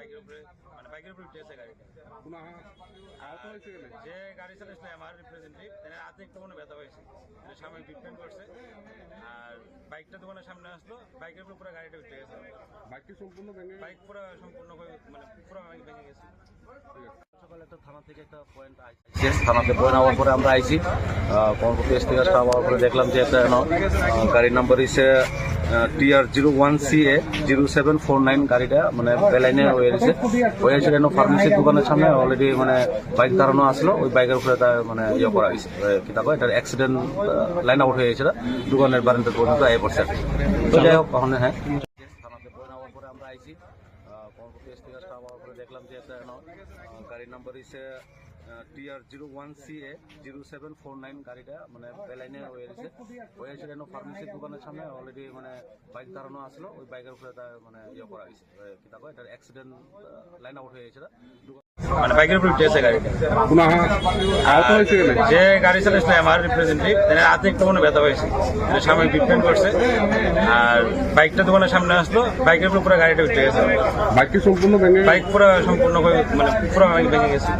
বাইকের উপরে মানে বাইকের উপরে উঠেছে গাড়িটা যে গাড়ি চালাইছিল আমার রিপ্রেজেন্টেটিভ তার হাতে একটু কোনো ব্যথা হয়েছে। মানে সামনে ট্রিটমেন্ট করছে আর বাইকটা দোকানের সামনে আসলো বাইকের উপরে পুরো গাড়িটা উঠে গেছে। বাইকটি সম্পূর্ণ ভেঙে বাইক পুরো সম্পূর্ণ মানে পুরো ভেঙে ভেঙে গেছে। সকালে একটা থানা থেকে একটা পয়েন্ট থানাতে পয়েন্ট হওয়ার পরে আমরা আইছি। কর্মপতি এস থেকে স্টাফ হওয়ার পরে দেখলাম যে একটা গাড়ির নাম্বার হচ্ছে TR zero one C A zero seven four nine গাড়িটা মানে বেলাইনে হয়ে গেছে হয়ে গেছে কেন ফার্মেসির দোকানের সামনে অলরেডি মানে বাইক দাঁড়ানো আসলো, ওই বাইকের উপরে তার মানে ইয়ে করা হয়েছে কি তারপর এটার অ্যাক্সিডেন্ট লাইন আউট হয়ে গেছিল, দোকানের বারান্দা পর্যন্ত আয় পড়ছে। তো যাই হোক হ্যাঁ কর্মপতি থেকে স্টাফ হওয়ার পরে দেখলাম যে একটা গাড়ির নাম্বার হচ্ছে TR zero one C A zero seven four nine গাড়িটা মানে বেলাইনে হয়ে গেছে হয়ে গেছে যেন ফার্মেসির দোকানের সামনে অলরেডি মানে বাইক দাঁড়ানো আসলো ওই বাইকের উপরে তার মানে ইয়ে করা হয়েছে কি তারপর এটার অ্যাক্সিডেন্ট লাইন আউট হয়ে গেছিল মানে বাইকের উপরে গাড়িটা। হয়েছে গেলে যে গাড়ি চালাইছিল আমার রিপ্রেজেন্টেটিভ তার হাতে একটু কোনো ব্যথা হয়েছে মানে সামনে ট্রিটমেন্ট করছে। আর বাইকটা দোকানের সামনে আসলো বাইকের উপরে পুরো গাড়িটা উঠে গেছে। বাইকটি সম্পূর্ণ বাইক পুরো সম্পূর্ণ মানে পুরো ভেঙে গেছে।